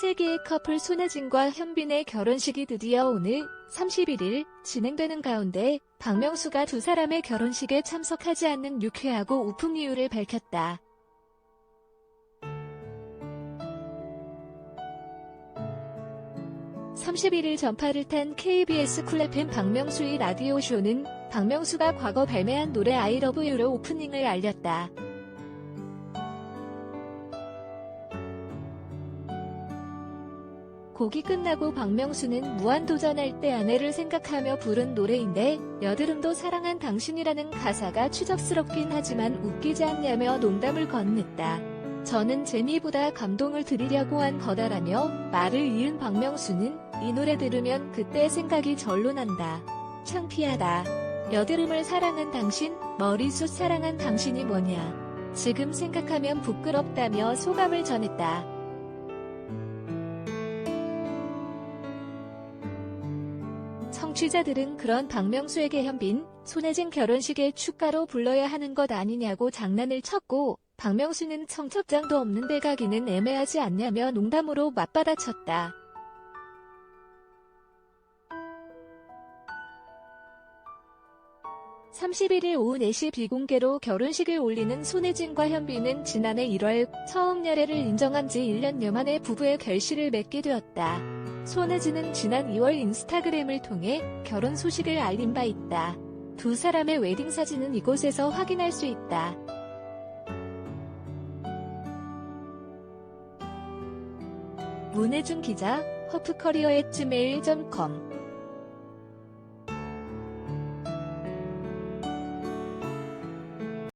세계의 커플 손혜진과 현빈의 결혼식이 드디어 오늘 31일 진행되는 가운데 박명수가 두 사람의 결혼식에 참석하지 않는 유쾌하고 우픈 이유를 밝혔다. (31일) 전파를 탄 KBS 쿨 FM 박명수의 라디오쇼는 박명수가 과거 발매한 노래 You로 오프닝을 알렸다. 곡이 끝나고 박명수는 무한도전할 때 아내를 생각하며 부른 노래인데 여드름도 사랑한 당신이라는 가사가 추접스럽긴 하지만 웃기지 않냐며 농담을 건넸다. 저는 재미보다 감동을 드리려고 한 거다라며 말을 이은 박명수는 이 노래 들으면 그때 생각이 절로 난다. 창피하다. 여드름을 사랑한 당신, 머리숱 사랑한 당신이 뭐냐. 지금 생각하면 부끄럽다며 소감을 전했다. 취자들은 그런 박명수에게 현빈, 손혜진 결혼식에 축가로 불러야 하는 것 아니냐고 장난을 쳤고, 박명수는 청첩장도 없는데 가기는 애매하지 않냐며 농담으로 맞받아쳤다. (31일) 오후 4시 비공개로 결혼식을 올리는 손혜진과 현빈은 지난해 1월 처음 열애를 인정한 지 1년여 만에 부부의 결실을 맺게 되었다. 손혜진은 지난 2월 인스타그램을 통해 결혼 소식을 알린 바 있다. 두 사람의 웨딩 사진은 이곳에서 확인할 수 있다. 문혜준 기자, 허프커리어의 gmail.com